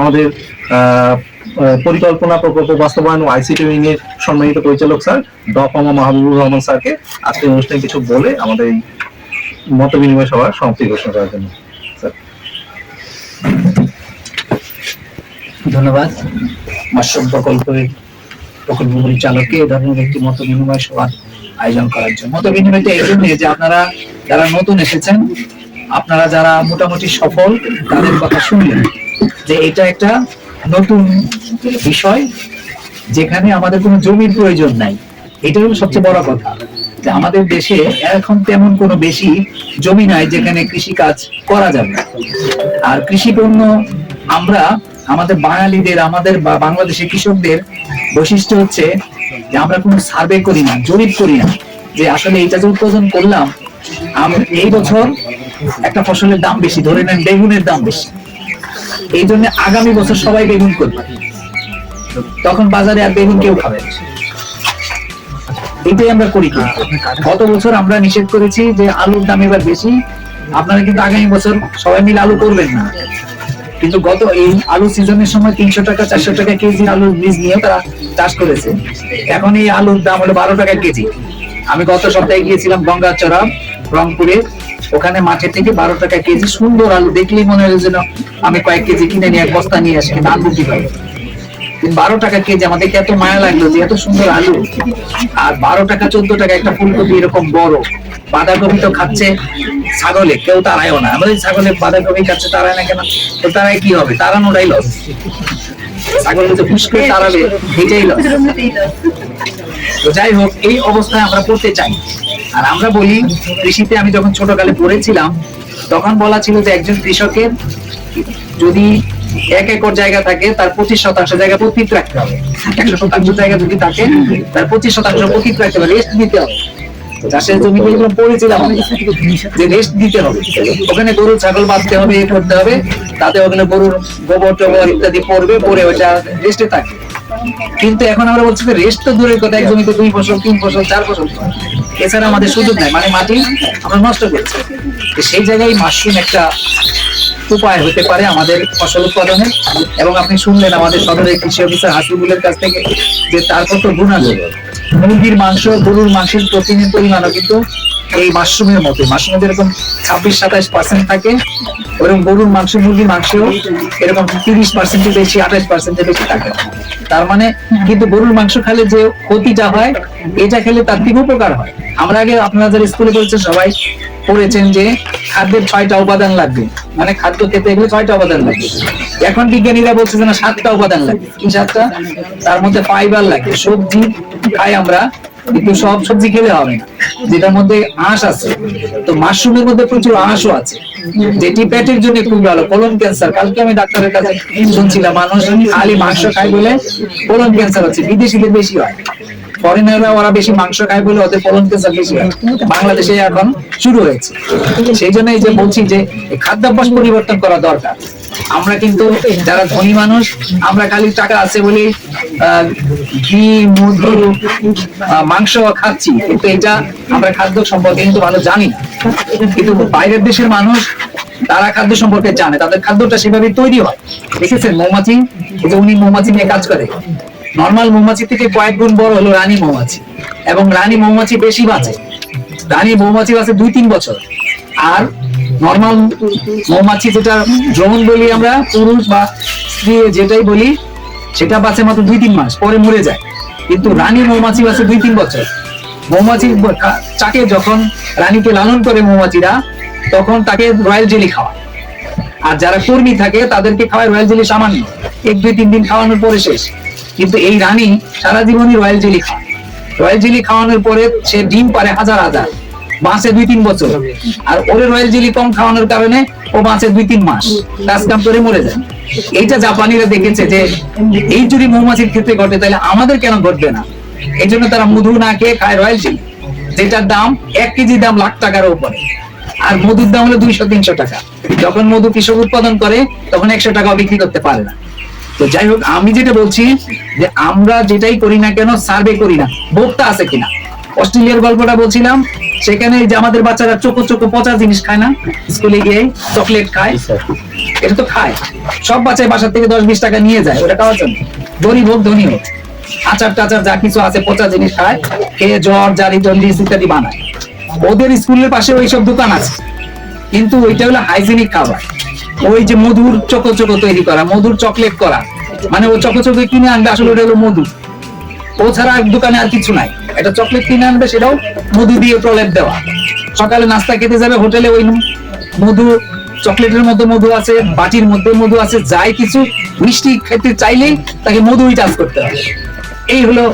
আমাদের পরিকল্পনা প্রকল্প বাস্তবায়ন ও আইসিটি উইং এর সম্মানিত পরিচালক স্যার ডফামা মাহবুবুর রহমান স্যারকে আজকে অনুষ্ঠানে কিছু বলে আমাদের এই মত বিনিময় সভার সমাপ্তি ঘোষণা করার জন্য। ধন্যবাদ। মাশরুম প্রকল্পের প্রকল্প পরিচালককে এ ধরনের একটি মত বিনিময় সভার আয়োজন করার জন্য। মত বিনিময়টা এই জন্য যে আপনারা যারা নতুন এসেছেন, আপনারা যারা মোটামুটি সফল, তাদের কথা শুনলেন যে এটা একটা নতুন বিষয় যেখানে আমাদের কোনো জমির প্রয়োজন নাই। এটা হলো সবচেয়ে বড় কথা। যে আমাদের দেশে এখন তেমন কোনো বেশি জমি নাই যেখানে কৃষি কাজ করা যাবে আর কৃষি পণ্য আমরা, আমাদের বাঙালিদের, আমাদের বাংলাদেশের কৃষকদের বৈশিষ্ট্য হচ্ছে যে আমরা কোনো সার্ভে করি না, জরিপ করি না যে আসলে এইটা যে উৎপাদন করলাম এই বছর একটা ফসলের দাম বেশি, ধরে নেন বেগুনের দাম বেশি। এই জন্য আগামী বছর সবাই বেগুন করবে। তখন বাজারে আর বেগুন কেউ খাবে এটাই আমরা করি। গত বছর আমরা নিষেধ করেছি যে আলুর দাম এবার বেশি। আপনারা কিন্তু আগামী বছর সবাই মিলে আলু করবেন না। কিন্তু গত এই আলু সিজনের সময় তিনশো টাকা, চারশো টাকা কেজি আলুর বীজ নিয়ে তারা চাষ করেছে। এখন এই আলুর দাম হলো বারো টাকা কেজি। আমি গত সপ্তাহে গিয়েছিলাম গঙ্গাচড়া, রংপুরে। ওখানে মাঠে থেকে বারো টাকা কেজি সুন্দর আলু, দেখলেই মনে হলো যেন আমি কয়েক কেজি কিনে নিয়ে এক বস্তা নিয়ে আসি, কিন্তু আনব কীভাবে? বারো টাকা কেজি আমাদেরকে এত মায়া লাগল যে এত সুন্দর আলু? আর বারো টাকা, চোদ্দ টাকা একটা ফুলকপি এরকম বড়, বাঁধাকপি তো খাচ্ছে ছাগলে, কেউ তারায়ও না। আমাদের ছাগলে বাঁধাকপি খাচ্ছে তারায় না কেন? তো তারাই কি হবে? তারানোটাই লস ছাগল ফুস করে তাড়াবে, এটাই লস তো যাই হোক, এই অবস্থায় আমরা পড়তে চাই। আর আমরা বলি, কৃষিতে আমি যখন ছোটকালে পড়েছিলাম, তখন বলা ছিল যে একজন কৃষকের যদি এক একর জায়গা থাকে, তার পঁচিশ শতাংশ জায়গা পতিত রাখতে হবে। একশো শতাংশ জায়গা যদি থাকে, তার পঁচিশ শতাংশ পতিত রাখতে হবে রেস্ট দিতে হবে। চাষের জমিতে যেগুলো পড়েছিলাম, যে রেস্ট দিতে হবে, ওখানে গরু, ছাগল বাঁধতে হবে, এ করতে হবে, তাতে ওখানে গরুর গোবর টোবর ইত্যাদি পড়বে পরে ওটা রেস্টে থাকে। কিন্তু এখন আমরা বলছি যে রেস্ট তো দূরের কথা একদমই তো দুই ফসল, তিন ফসল, চার ফসল। এছাড়া আমাদের সুযোগ নাই মানে মাটি আমরা নষ্ট করছি। সেই জায়গায় মাশরুম একটা উপায় হতে পারে আমাদের ফসল উৎপাদনে। এবং আপনি শুনলেন আমাদের সদরের কৃষি অফিসার হাসিবুলের কাছ থেকে যে তার কত গুণ আছে। মুরগির মাংস, গরুর মাংসের প্রোটিনের পরিমাণও কিন্তু এই মাশরুমের মতো মাশরুমে যেরকম ছাব্বিশ সাতাশ পার্সেন্ট থাকে ওরকম গরুর মাংস, মুরগির মাংস এরকম তিরিশ পার্সেন্টের বেশি আঠাশ পার্সেন্টের বেশি থাকে। তার মানে কিন্তু গরুর মাংস খেলে যে ক্ষতিটা হয়, এটা খেলে তার তিন উপকার হয়? আমরা আগে আপনারা যারা স্কুলে পড়েছেন সবাই পড়েছেন যে খাদ্যের ছয়টা উপাদান লাগবে। মানে খাদ্য খেতে গেলে ছয়টা উপাদান লাগবে। এখন বিজ্ঞানীরা বলছে যে না সাতটা উপাদান লাগবে। কি সাতটা? তার মধ্যে ফাইবার লাগে। সবজি খাই আমরা, কিন্তু সব সবজি খেলে হবে যেটার মধ্যে আঁশ আছে। তো মাশরুমের মধ্যে প্রচুর আঁশও আছে। যেটি পেটের জন্য খুব ভালো। কোলন ক্যান্সার কালকে আমি ডাক্তারের কাছে শুনছিলাম, মানুষ খালি মাংস খায় বলে কোলন ক্যান্সার হচ্ছে। বিদেশিদের বেশি হয়। ফরেনাররা ওরা বেশি মাংস খায় বলে ওদের বেশি বাংলাদেশে এখন শুরু হয়েছে। সেই জন্য এই যে বলছি যে খাদ্যাভ্যাস পরিবর্তন করা দরকার। আমরা কিন্তু যারা ধনী মানুষ, আমরা খালি টাকা আছে বলে ঘি মাংস খাচ্ছি। কিন্তু এটা আমরা খাদ্য সম্পর্কে কিন্তু ভালো জানি। না কিন্তু বাইরের দেশের মানুষ, তারা খাদ্য সম্পর্কে জানে। তাদের খাদ্যটা সেভাবে তৈরি হয়। দেখেছেন মৌমাছি? উনি মৌমাছি নিয়ে কাজ করে। নর্মাল মৌমাছি থেকে কয়েক গুণ বড় হলো রানী মৌমাছি, এবং রানী মৌমাছি বেশি বাঁচে। রানী মৌমাছি বাঁচে দুই তিন বছর। আর নর্মাল মৌমাছি যেটা ড্রোন বলি আমরা, পুরুষ বা স্ত্রী যেটাই বলি, সেটা বাঁচে মাত্র দুই তিন মাস, পরে মরে যায়। কিন্তু রানী মৌমাছি বাঁচে দুই তিন বছর। মৌমাছি চাকে যখন রানীকে লালন করে মৌমাছিরা, তখন তাকে রয়্যাল জেলি খাওয়া আর যারা কর্মী থাকে, তাদেরকে খাওয়ায় রয়্যাল জেলি সামান্য। এক, দুই, তিন দিন খাওয়ানোর পরে শেষ। কিন্তু এই রানী সারা জীবনই রয়্যাল জেলি খায়। রয়্যাল জেলি খাওয়ানোর পরে সে ডিম পারে হাজার হাজার, বাঁচে দুই তিন বছর। আর ওরে রয়্যাল জেলি কম খাওয়ানোর কারণে ও বাঁচে দুই তিন মাস কাজ কাম করে মরে যায়। এইটা জাপানিরা দেখেছে যে এই যদি মৌমাছির ক্ষেত্রে ঘটে, তাহলে আমাদের কেন ঘটবে না? এই জন্য তারা মধু না খেয়ে খায় রয়্যাল জেলি যেটার দাম এক কেজি দাম লাখ টাকার উপরে। আর মধুর দাম হলো দুইশো, তিনশো টাকা। যখন মধু কৃষক উৎপাদন করে, তখন একশো টাকা বিক্রি করতে পারে না। তো যাই হোক আমি যেটা বলছি যে আমরা যেটাই করি না কেন সার্ভে করি না। ভোক্তা আছে কিনা? অস্ট্রেলিয়ার গল্পটা বলছিলাম সেখানে যে আমাদের বাচ্চারা চোখো চোখো পচা জিনিস খায় না স্কুলে গিয়ে চকলেট খায় এটা তো খায়। সব বাচ্চায় বাসার থেকে দশ বিশ টাকা নিয়ে যায় ওটা খাওয়ার জন্য। গরিব হোক ধনী হোক আচার টাচার যা কিছু আছে পচা জিনিস খায় খেয়ে জ্বর জারি জন্ডিস ইত্যাদি বানায়। ওদের স্কুলের পাশে ওইসব দোকান আছে কিন্তু ওইটা হলো হাইজেনিক খাবার। ওই যে মধুর চকো চকো তৈরি করা, মধুর চকলেট করা। মানে ও চকো চকো কিনে আনবে, আসলে ওটা হলো মধু। ও ছাড়া আর দোকানে আর কিছু নাই। এটা চকলেট কিনে আনবে, সেটাও মধু দিয়ে প্রলেপ দেওয়া। সকালে নাস্তা খেতে যাবে হোটেলে ওই মধু, চকলেটের মধ্যে মধু আছে, বাটির মধ্যে মধু আছে, যাই কিছু মিষ্টি খেতে চাইলেই তাকে মধুই চাষ করতে হবে। এই হলো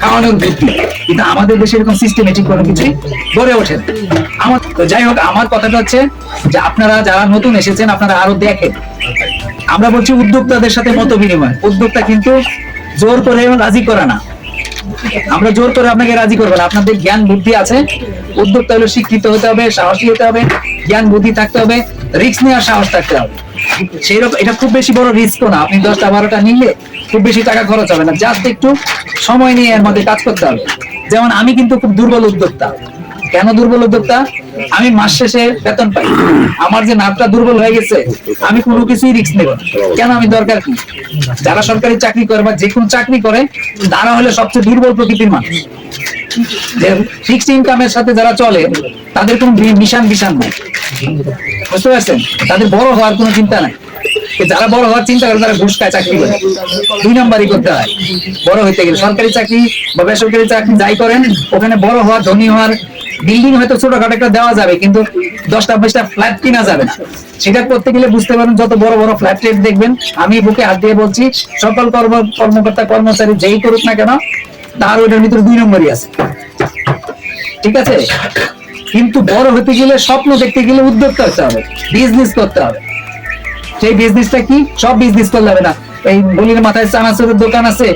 খাওয়ানোর বুদ্ধি কিন্তু আমাদের দেশে এরকম সিস্টেমেটিক কোনো কিছুই গড়ে ওঠে না। আমার তো যাই হোক, আমার কথাটা হচ্ছে যে আপনারা যারা নতুন এসেছেন, আপনারা আরও দেখেন। আমরা বলছি উদ্যোক্তাদের সাথে মত বিনিময়। উদ্যোক্তা কিন্তু জোর করে রাজি করা না। আমরা জোর করে আপনাকে রাজি করব না। আপনাদের জ্ঞান, বুদ্ধি আছে। উদ্যোক্তা হলো শিক্ষিত হতে হবে, সাহসী হতে হবে, জ্ঞান, বুদ্ধি থাকতে হবে, রিস্ক নেওয়ার সাহস থাকতে হবে। সেই রকম এটা খুব বেশি বড় রিস্ক না। আপনি দশটা, বারোটা নিলে খুব বেশি টাকা খরচ হবে না। জাস্ট একটু সময় নিয়ে এর মধ্যে কাজ করতে হবে। যেমন আমি কিন্তু খুব দুর্বল উদ্যোক্তা। কেন দুর্বল উদ্যোক্তা? আমি মাস শেষে বেতন পাই। আমার যে নামটা দুর্বল হয়ে গেছে, আমি কোনো কিছুই রিস্ক নেব কেন আমি দরকার কি? যারা সরকারি চাকরি করে বা যে কোনো চাকরি করে, তারা হলে সবচেয়ে দুর্বল প্রকৃতির মানুষ। ফিক্সড ইনকামের সাথে যারা চলে, তাদের কোনো মিশন বিশান নাই। বুঝতে পারছেন? তাদের বড় হওয়ার কোনো চিন্তা নাই। যারা বড় হওয়ার চিন্তা করে তারা ঘুষ খায়, চাকরি করে। দুই নাম্বারই করতে হয়। বড় হইতে গেলে সরকারি চাকরি বা বেসরকারি চাকরি যাই করেন, ওখানে বড় হওয়ার, ধনী হওয়ার বিল্ডিং হয়তো ছোটখাটো একটা দেওয়া যাবে, কিন্তু দশটা বিশটা ফ্ল্যাট কিনা যাবে না। সেটা করতে গেলে বুঝতে পারেন যত বড় বড় ফ্ল্যাট রেট দেখবেন, আমি বুকে হাত দিয়ে বলছি, সকল কর্ম, কর্মকর্তা, কর্মচারী যেই করুক না কেন, তার ওইটার ভিতরে দুই নম্বরই আছে। ঠিক আছে? কিন্তু বড় হতে গেলে স্বপ্ন দেখতে গেলে উদ্যোক্তা হতে হবে বিজনেস করতে হবে। সেই বিজনেসটা কি? সব বিজনেস করলে হবে না। এই বলির মাথায় চানাচুরের দোকান আছে,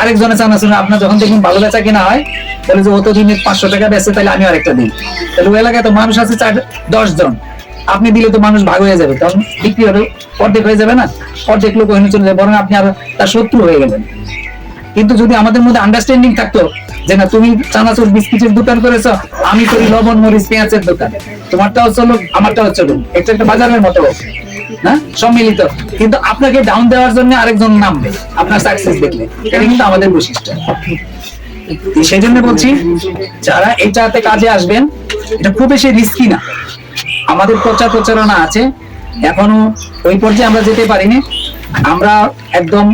আরেকজনের চানাচুর আপনার যখন দেখুন ভালো বেচা কিনা হয়, বলে যে অত পাঁচশো টাকা বেচে, তাহলে আমি আরেকটা দিই। তাহলে ওই এলাকায় তো মানুষ আছে চার, দশ জন। আপনি দিলে তো মানুষ ভাগ হয়ে যাবে তখন বিক্রি হবে, অর্ধেক হয়ে যাবে না। অর্ধেক লোক ওখানে চলে যাবে, বরং আপনি আর তার শত্রু হয়ে গেলেন। কিন্তু যদি আমাদের মধ্যে আন্ডারস্ট্যান্ডিং থাকতো যে না, তুমি চানাচুর বিস্কিটের দোকান করেছ, আমি করি লবণ, মরিচ, পেঁয়াজের দোকান। তোমারটাও চলো, আমারটাও চলো। এটা একটা বাজারের মতো হ্যাঁ সম্মিলিত। কিন্তু আপনাকে ডাউন দেওয়ার জন্য আরেকজন নামবে, আপনার সাকসেস দেখলে। এটা কিন্তু আমাদের বৈশিষ্ট্য। সেই জন্য বলছি, যারা এটাতে কাজে আসবেন, এটা খুব বেশি রিস্কি না। আমাদের প্রচার প্রচারণা আছে। এখনও ওই পর্যায়ে আমরা যেতে পারিনি। আমরা একদম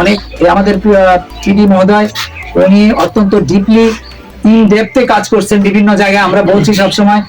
অনেক, আমাদের পিডি মহোদয় উনি অত্যন্ত ডিপলি ইন ডেপথে কাজ করছেন বিভিন্ন জায়গায় আমরা বলছি সবসময়।